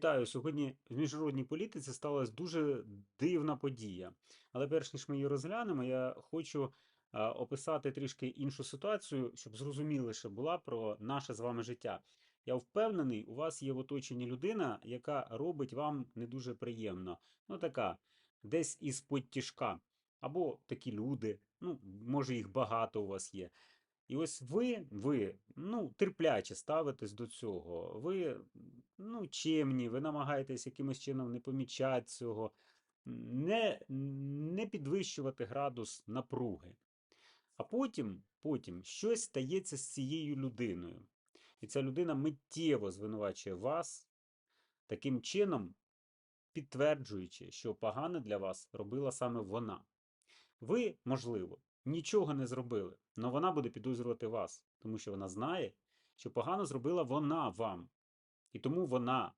Вітаю! Сьогодні в міжнародній політиці сталася дуже дивна подія. Але перш ніж ми її розглянемо, я хочу е, описати трішки іншу ситуацію, щоб зрозуміліше була про наше з вами життя. Я впевнений, у вас є в оточенні людина, яка робить вам не дуже приємно. Ну, така, десь із подтішка. Або такі люди, ну, може, їх багато у вас є. І ось ви, ви, ну, терпляче ставитесь до цього. Ви, ну, чемні, ви намагаєтесь якимось чином не помічати цього, не, не підвищувати градус напруги. А потім, потім щось стається з цією людиною. І ця людина миттєво звинувачує вас, таким чином підтверджуючи, що погане для вас робила саме вона. Ви, можливо, нічого не зробили, але вона буде підозрювати вас, тому що вона знає, що погано зробила вона вам. І тому вона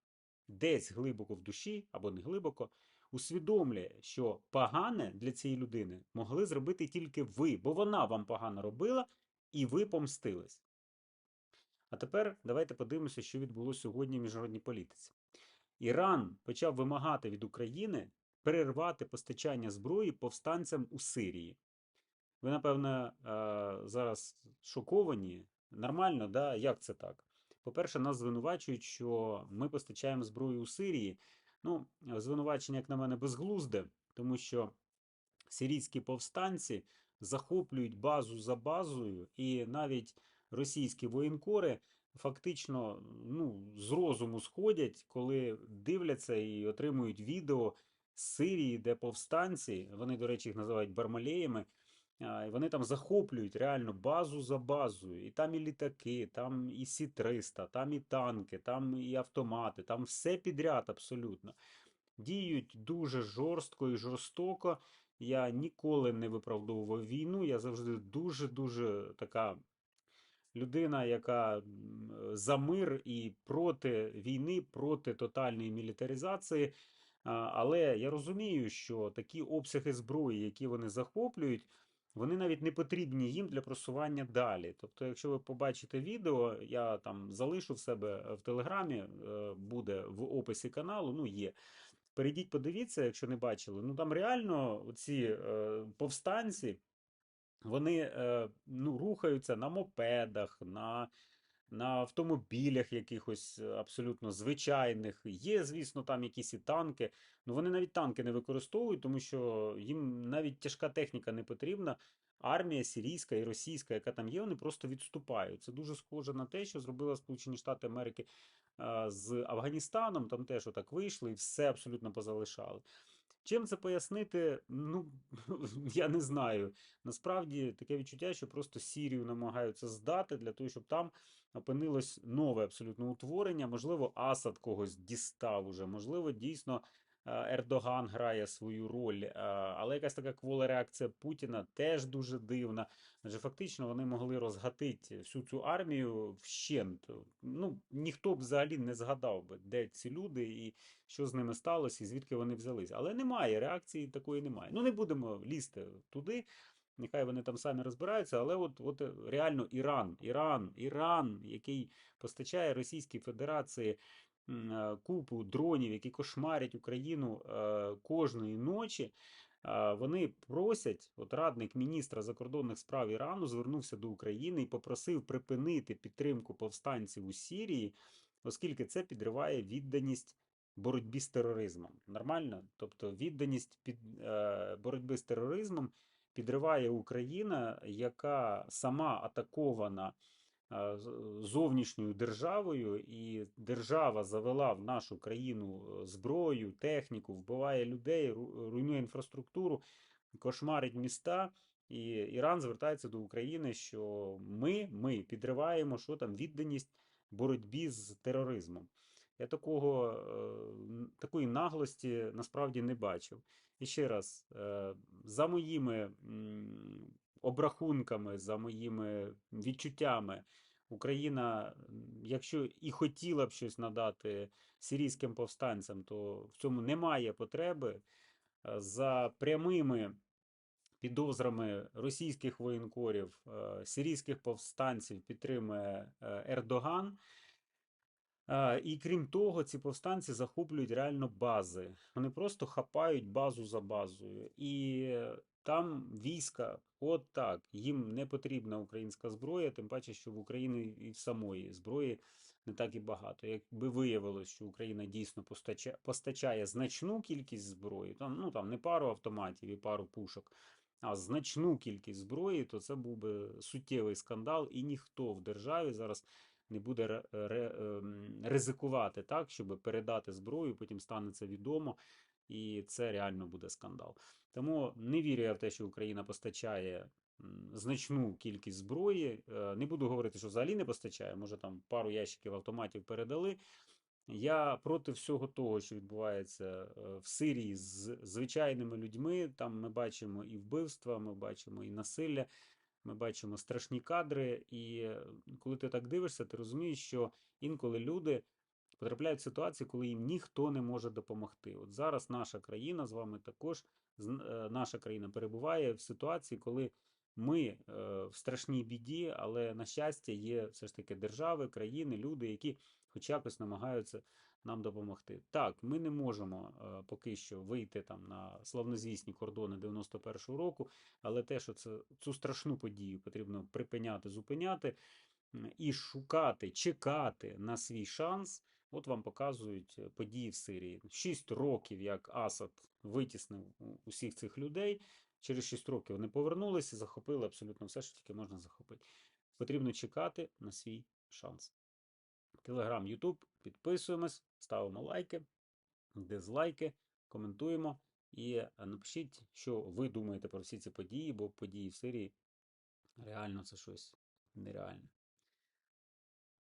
десь глибоко в душі або не глибоко усвідомлює, що погане для цієї людини могли зробити тільки ви, бо вона вам погано робила, і ви помстились. А тепер давайте подивимося, що відбулося сьогодні в міжнародній політиці. Іран почав вимагати від України перервати постачання зброї повстанцям у Сирії. Ви, напевно, е, зараз шоковані. Нормально, да? Як це так? По-перше, нас звинувачують, що ми постачаємо зброю у Сирії. Ну, звинувачення, як на мене, безглузде, тому що сирійські повстанці захоплюють базу за базою, і навіть російські воєнкори фактично ну, з розуму сходять, коли дивляться і отримують відео з Сирії, де повстанці, вони, до речі, їх називають бармалеями. І вони там захоплюють реально базу за базою. І там і літаки, там і Сі-300, там і танки, там і автомати, там все підряд абсолютно. Діють дуже жорстко і жорстоко. Я ніколи не виправдовував війну. Я завжди дуже-дуже така людина, яка за мир і проти війни, проти тотальної мілітаризації. Але я розумію, що такі обсяги зброї, які вони захоплюють, вони навіть не потрібні їм для просування далі. Тобто, якщо ви побачите відео, я там залишу в себе в телеграмі, е, буде в описі каналу, ну є. Перейдіть, подивіться, якщо не бачили. Ну там реально ці повстанці, вони е, ну, рухаються на мопедах, на на автомобілях якихось е, абсолютно звичайних. Є, звісно, там якісь і танки. Ну вони навіть танки не використовують, тому що їм навіть тяжка техніка не потрібна. Армія сирійська і російська, яка там є, вони просто відступають. Це дуже схоже на те, що зробила Сполучені Штати Америки з Афганістаном. Там теж отак вийшли і все абсолютно позалишали. Чим це пояснити? Ну, я не знаю. Насправді таке відчуття, що просто Сірію намагаються здати для того, щоб там опинилось нове абсолютно утворення. Можливо, Асад когось дістав уже, можливо, дійсно Ердоган грає свою роль, е, але якась така квола реакція Путіна теж дуже дивна. Адже фактично вони могли розгатити всю цю армію вщент. Ну, ніхто б взагалі не згадав би, де ці люди і що з ними сталося, і звідки вони взялися. Але немає, реакції такої немає. Ну, не будемо лізти туди. Нехай вони там самі розбираються, але от от реально Іран, Іран, Іран, який постачає Російській Федерації е, купу дронів, які кошмарять Україну кожної ночі. Вони просять, от радник міністра закордонних справ Ірану звернувся до України і попросив припинити підтримку повстанців у Сірії, оскільки це підриває відданість боротьбі з тероризмом. Нормально? Тобто відданість під е, боротьби з тероризмом підриває Україна, яка сама атакована зовнішньою державою, і держава завела в нашу країну е, зброю, техніку, вбиває людей, руйнує інфраструктуру, кошмарить міста. І Іран звертається до України, що ми ми підриваємо що там відданість боротьбі з тероризмом. Я такого, е, такої наглості насправді не бачив. І ще раз, е, за моїми обрахунками, за моїми відчуттями, Україна, якщо і хотіла б щось надати сирійським повстанцям, то в цьому немає потреби. Е, за прямими підозрами російських воєнкорів, сирійських повстанців підтримує Ердоган. І крім того, ці повстанці захоплюють реально бази. Вони просто хапають базу за базою. І е, там війська, от так, їм не потрібна українська зброя, тим паче, що в Україні і в самої зброї не так і багато. Якби виявилось, що Україна дійсно постачає, постачає значну кількість зброї, там, ну там не пару автоматів і пару пушок, а значну кількість зброї, то це був би суттєвий скандал, і ніхто в державі зараз не буде ем, ризикувати так, щоб передати зброю, потім стане це відомо, і це реально буде скандал. Тому не вірю я в те, що Україна постачає значну кількість зброї. Е, Не буду говорити, що взагалі не постачає, може там пару ящиків автоматів передали. Я проти всього того, що відбувається е, в Сирії з звичайними людьми. Там ми бачимо і вбивства, ми бачимо і насилля, ми бачимо страшні кадри. І е, коли ти так дивишся, ти розумієш, що інколи люди потрапляють в ситуації, коли їм ніхто не може допомогти. От зараз наша країна з вами також е, наша країна перебуває в ситуації, коли ми е, в страшній біді, але на щастя є все ж таки держави, країни, люди, які хоч якось намагаються нам допомогти. Так, ми не можемо е, поки що вийти там на славнозвісні кордони 91-го року, але те, що це цю страшну подію потрібно припиняти, зупиняти і шукати, чекати на свій шанс. От вам показують е, події в Сирії. Шість років, як Асад витіснив усіх цих людей. Через 6 років вони повернулися, захопили абсолютно все, що тільки можна захопити. Потрібно чекати на свій шанс. Телеграм, Ютуб, підписуємось, ставимо лайки, дизлайки, коментуємо і е, напишіть, що ви думаєте про всі ці події, бо події в Сирії реально це щось нереальне.